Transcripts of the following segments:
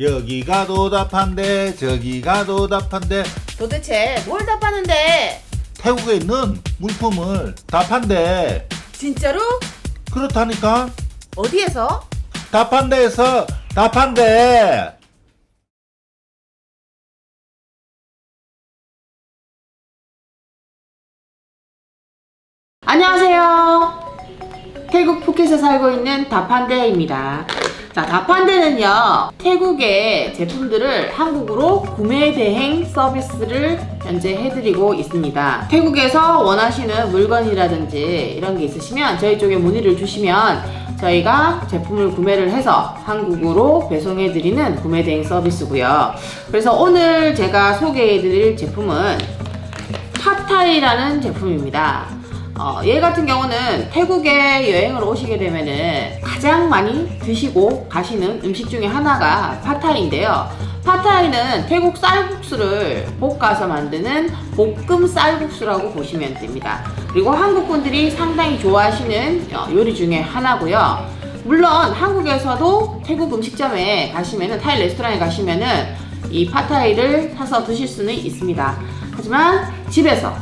여기가 도답한데 저기가 도답한데 도대체 뭘 답하는데? 태국에 있는 물품을 답한데 진짜로? 그렇다니까 어디에서? 답한데에서 답한데 안녕하세요. 태국 푸켓에 살고 있는 다판대입니다. 자, 다판대는요, 태국의 제품들을 한국으로 구매 대행 서비스를 현재 해드리고 있습니다. 태국에서 원하시는 물건이라든지 이런 게 있으시면 저희 쪽에 문의를 주시면 저희가 제품을 구매를 해서 한국으로 배송해드리는 구매 대행 서비스고요. 그래서 오늘 제가 소개해드릴 제품은 팟타이라는 제품입니다. 어, 얘 같은 경우는 태국에 여행을 오시게 되면은 가장 많이 드시고 가시는 음식 중에 하나가 팟타이인데요. 팟타이는 태국 쌀국수를 볶아서 만드는 볶음 쌀국수라고 보시면 됩니다. 그리고 한국 분들이 상당히 좋아하시는 어, 요리 중에 하나고요. 물론 한국에서도 태국 음식점에 가시면은 타이 레스토랑에 가시면은 이 팟타이를 사서 드실 수는 있습니다. 하지만 집에서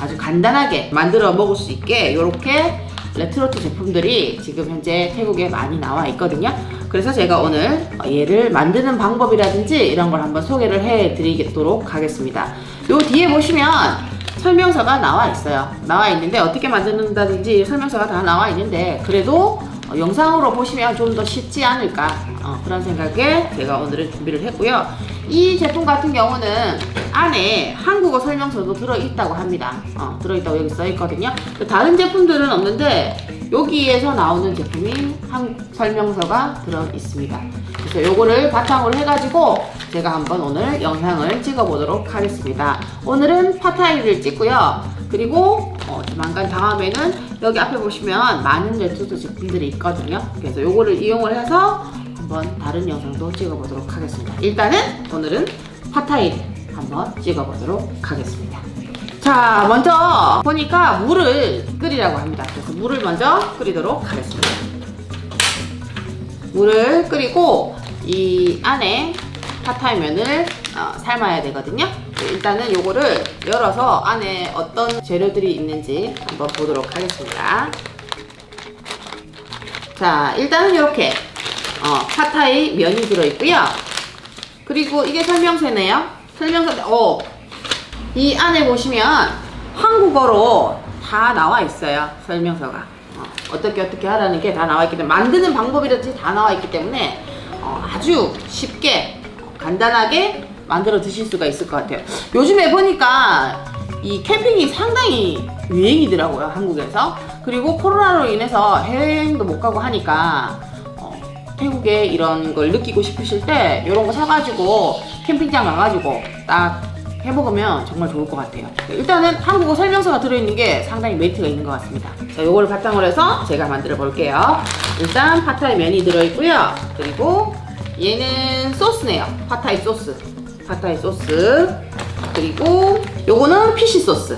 아주 간단하게 만들어 먹을 수 있게 이렇게 레트로트 제품들이 지금 현재 태국에 많이 나와 있거든요. 그래서 제가 오늘 얘를 만드는 방법이라든지 이런 걸 한번 소개를 해 드리도록 하겠습니다. 요 뒤에 보시면 설명서가 나와 있어요. 나와 있는데 어떻게 만드는다든지 설명서가 다 나와 있는데 그래도 어, 영상으로 보시면 좀 더 쉽지 않을까 어, 그런 생각에 제가 오늘은 준비를 했고요. 이 제품 같은 경우는 안에 한국어 설명서도 들어있다고 합니다. 어, 들어있다고 여기 써있거든요. 다른 제품들은 없는데 여기에서 나오는 제품이 한국 설명서가 들어있습니다. 그래서 요거를 바탕으로 해가지고 제가 한번 오늘 영상을 찍어보도록 하겠습니다. 오늘은 파타이를 찍고요. 그리고 어, 조만간 다음에는 여기 앞에 보시면 많은 레트로트 제품들이 있거든요. 그래서 요거를 이용을 해서 한번 다른 영상도 찍어보도록 하겠습니다. 일단은 오늘은 파타이 한번 찍어보도록 하겠습니다. 자, 먼저 보니까 물을 끓이라고 합니다. 그래서 물을 먼저 끓이도록 하겠습니다. 물을 끓이고 이 안에 파타이면을 어, 삶아야 되거든요. 일단은 요거를 열어서 안에 어떤 재료들이 있는지 한번 보도록 하겠습니다. 자, 일단은 이렇게 어, 파타이 면이 들어있고요. 그리고 이게 설명서네요. 설명서, 어, 이 안에 보시면 한국어로 다 나와 있어요. 설명서가. 어, 어떻게 어떻게 하라는 게 다 나와 있기 때문에 만드는 방법이라든지 다 나와 있기 때문에 어, 아주 쉽게 어, 간단하게 만들어 드실 수가 있을 것 같아요. 요즘에 보니까 이 캠핑이 상당히 유행이더라고요. 한국에서. 그리고 코로나로 인해서 해외여행도 못 가고 하니까 어, 태국에 이런 걸 느끼고 싶으실 때 이런 거 사가지고 캠핑장 가가지고 딱 해먹으면 정말 좋을 것 같아요. 일단은 한국어 설명서가 들어있는 게 상당히 메리트가 있는 것 같습니다. 자, 요거를 바탕으로 해서 제가 만들어 볼게요. 일단 파타이 면이 들어있고요. 그리고 얘는 소스네요. 파타이 소스. 파타이 소스. 그리고 요거는 피시 소스.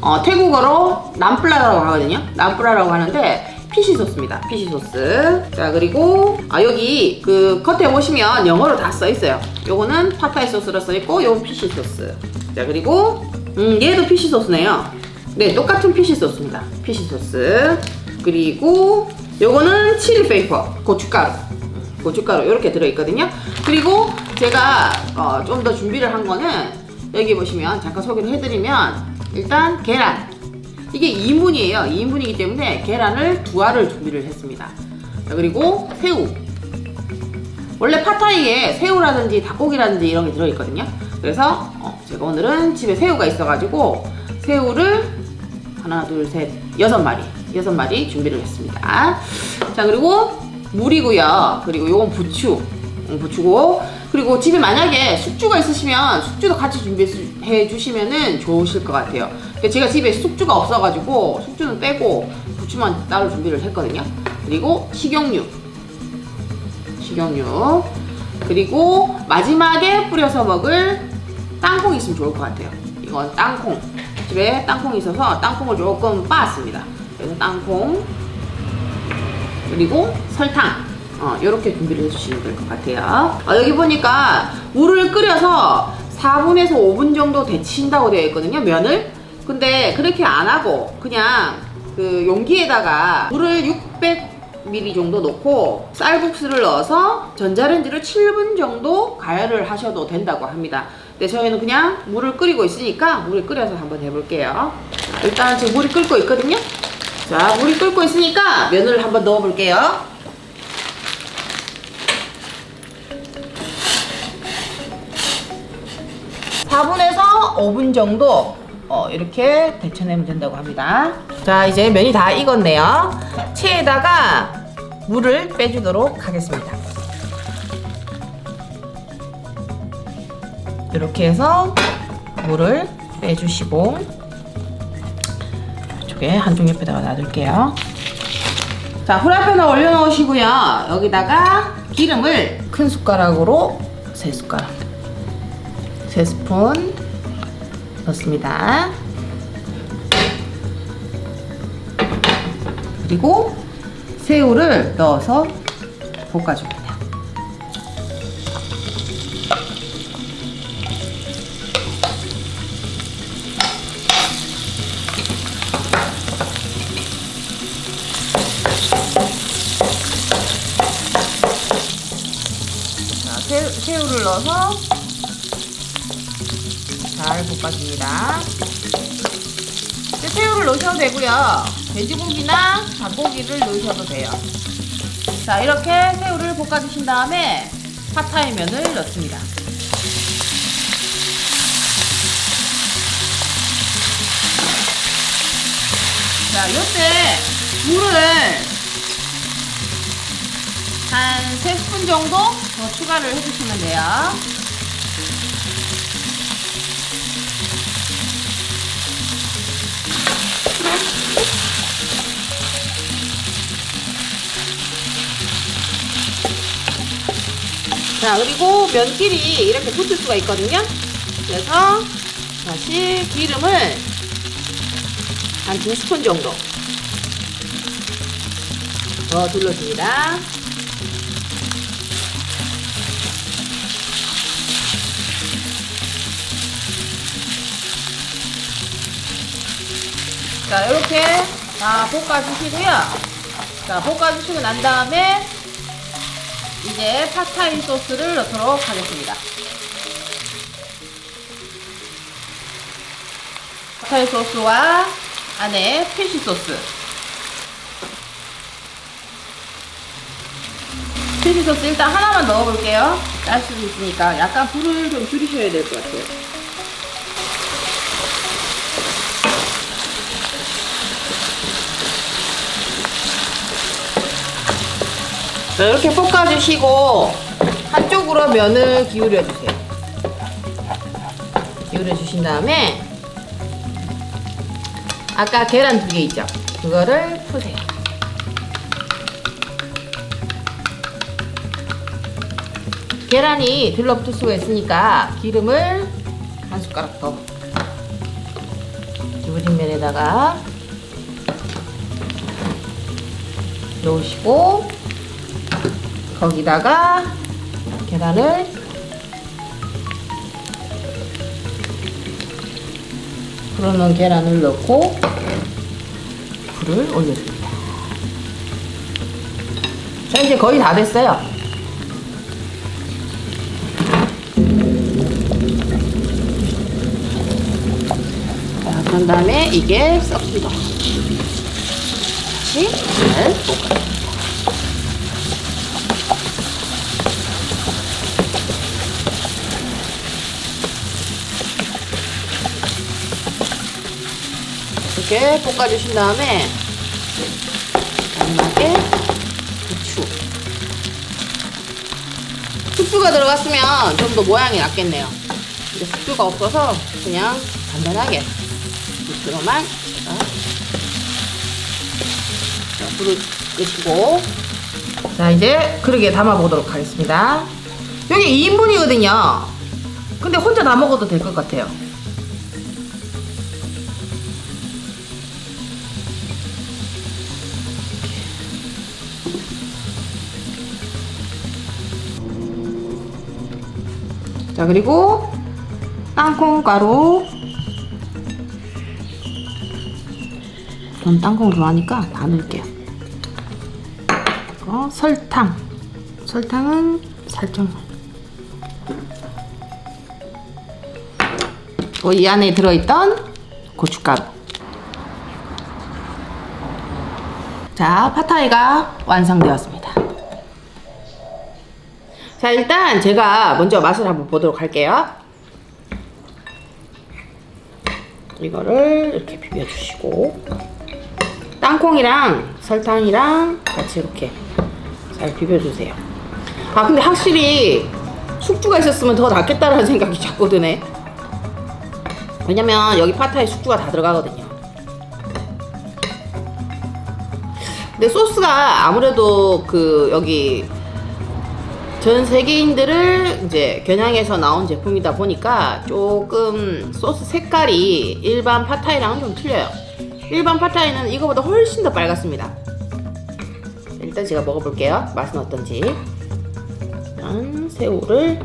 어, 태국어로 남플라라고 하거든요. 남플라라고 하는데 피시 소스입니다. 피시 소스. 자, 그리고 아 여기 그 겉에 보시면 영어로 다 써 있어요. 요거는 파타이 소스로 써 있고 요건 피시 소스. 자, 그리고 음, 얘도 피시 소스네요. 네, 똑같은 피시 소스입니다. 피시 소스. 그리고 요거는 칠리 페이퍼, 고춧가루. 고춧가루 이렇게 들어 있거든요. 그리고 제가 어, 좀 더 준비를 한 거는 여기 보시면 잠깐 소개를 해드리면 일단 계란 이게 2인분이에요. 2인분이기 때문에 계란을 두 알을 준비를 했습니다. 자, 그리고 새우 원래 파타이에 새우라든지 닭고기라든지 이런 게 들어있거든요. 그래서 어, 제가 오늘은 집에 새우가 있어가지고 새우를 하나, 둘, 셋, 여섯 마리, 여섯 마리 준비를 했습니다. 자, 그리고 물이고요. 그리고 요건 부추, 음, 부추고 그리고 집에 만약에 숙주가 있으시면 숙주도 같이 준비해 주시면은 좋으실 것 같아요. 근데 제가 집에 숙주가 없어가지고 숙주는 빼고 부추만 따로 준비를 했거든요. 그리고 식용유, 식용유. 그리고 마지막에 뿌려서 먹을 땅콩 있으면 좋을 것 같아요. 이건 땅콩. 집에 땅콩이 있어서 땅콩을 조금 빻았습니다. 그래서 땅콩. 그리고 설탕. 어, 이렇게 준비를 해주시면 될 것 같아요. 어, 여기 보니까 물을 끓여서 4분에서 5분 정도 데친다고 되어 있거든요, 면을. 근데 그렇게 안 하고 그냥 그 용기에다가 물을 600ml 정도 넣고 쌀국수를 넣어서 전자레인지를 7분 정도 가열을 하셔도 된다고 합니다. 근데 저희는 그냥 물을 끓이고 있으니까 물을 끓여서 한번 해볼게요. 자, 일단 지금 물이 끓고 있거든요. 자, 물이 끓고 있으니까 면을 한번 넣어볼게요. 사분에서 5분 정도 어, 이렇게 데쳐내면 된다고 합니다. 자, 이제 면이 다 익었네요. 체에다가 물을 빼주도록 하겠습니다. 이렇게 해서 물을 빼주시고 이쪽에 한쪽 옆에다가 놔둘게요. 자, 후라이팬을 올려놓으시고요. 여기다가 기름을 큰 숟가락으로 세 숟가락, 세 스푼 넣습니다. 그리고 새우를 넣어서 볶아줍니다. 새우를 넣어서 잘 볶아줍니다. 이제 새우를 넣으셔도 되고요. 돼지고기나 닭고기를 넣으셔도 돼요. 자, 이렇게 새우를 볶아주신 다음에 팟타이 면을 넣습니다. 자, 이때 물을 한 3스푼 정도 더 추가를 해주시면 돼요. 자, 그리고 면끼리 이렇게 붙을 수가 있거든요. 그래서 다시 기름을 한 두 스푼 정도 더 둘러줍니다. 자, 이렇게 다 볶아주시고요. 자, 볶아주시고 난 다음에 이제 팟타이 소스를 넣도록 하겠습니다. 팟타이 소스와 안에 피쉬 소스. 피쉬 소스 일단 하나만 넣어볼게요. 짤 수도 있으니까 약간 불을 좀 줄이셔야 될 것 같아요. 자, 이렇게 볶아주시고 한쪽으로 면을 기울여 주세요. 기울여 주신 다음에 아까 계란 두 개 있죠? 그거를 푸세요. 계란이 들러붙을 수가 있으니까 기름을 한 숟가락 더 기울인 면에다가 넣으시고 거기다가 계란을 풀어놓은 계란을 넣고 불을 올려줍니다. 자 이제 거의 다 됐어요. 자 그런 다음에 이게 썩습니다. 다시 잘 볶아줍 이렇게 볶아주신 다음에 마지막에 후추. 후추가 들어갔으면 좀 더 모양이 낫겠네요. 근데 후추가 없어서 그냥 간단하게 자, 불을 끄시고. 자 이제 그릇에 담아 보도록 하겠습니다. 여기 2인분이거든요. 근데 혼자 다 먹어도 될 것 같아요 자 그리고 땅콩가루. 전 땅콩을 좋아하니까 다 넣을게요. 그리고 설탕. 설탕은 살짝만 그리고 이 안에 들어있던 고춧가루. 자 파타이가 완성되었습니다 자 일단 제가 먼저 맛을 한번 보도록 할게요. 이거를 이렇게 비벼주시고 땅콩이랑 설탕이랑 같이 이렇게 잘 비벼주세요. 아 근데 확실히 숙주가 있었으면 더 낫겠다라는 생각이 자꾸 드네. 왜냐면 여기 파타에 숙주가 다 들어가거든요. 근데 소스가 아무래도 그 여기 전 세계인들을 이제 겨냥해서 나온 제품이다 보니까 조금 소스 색깔이 일반 팟타이랑은 좀 틀려요. 일반 팟타이는 이거보다 훨씬 더 빨갛습니다. 일단 제가 먹어볼게요. 맛은 어떤지. 일단 새우를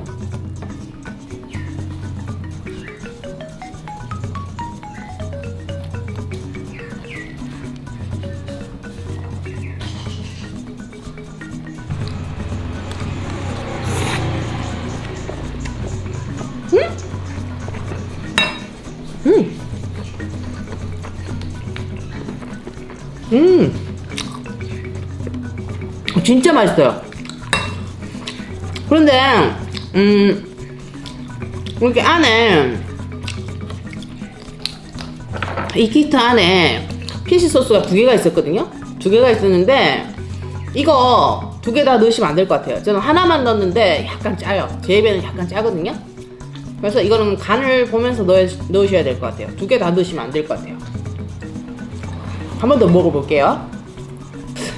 음 진짜 맛있어요. 그런데 음 이렇게 안에 이 키트 안에 피시 소스가 두 개가 있었거든요. 두 개가 있었는데 이거 두 개 다 넣으시면 안 될 것 같아요. 저는 하나만 넣었는데 약간 짜요. 제 입에는 약간 짜거든요. 그래서 이거는 간을 보면서 넣, 넣으셔야 될 것 같아요. 두 개 다 넣으시면 안 될 것 같아요. 한 번 더 먹어볼게요.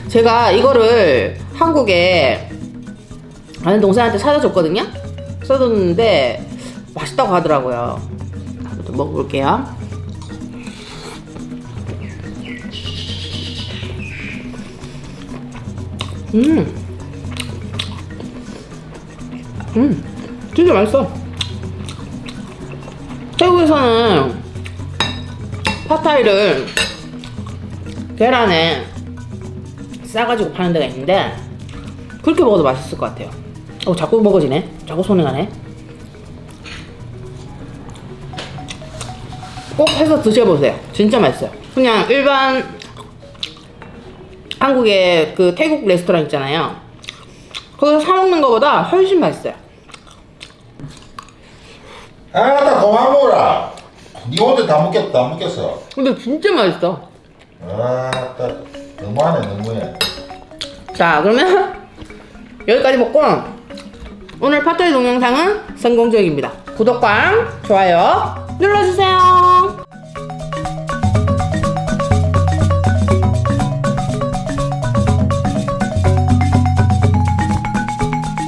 제가 이거를 한국에 아는 동생한테 사다 줬거든요. 써줬는데 맛있다고 하더라고요. 한번 더 먹어볼게요. 음, 음, 진짜 맛있어. 태국에서는 파타이를 계란에 싸가지고 파는 데가 있는데 그렇게 먹어도 맛있을 것 같아요. 어 자꾸 먹어지네. 자꾸 손에 가네. 꼭 해서 드셔보세요. 진짜 맛있어요. 그냥 일반 한국의 그 태국 레스토랑 있잖아요. 거기서 사 먹는 것보다 훨씬 맛있어요. 아나 그만 먹어라 니 혼자 다 먹겠다 다 먹겠어 근데 진짜 맛있어. 아따 너무하네 너무해. 자 그러면 여기까지 먹고 오늘 파토의 동영상은 성공적입니다. 구독과 좋아요 눌러주세요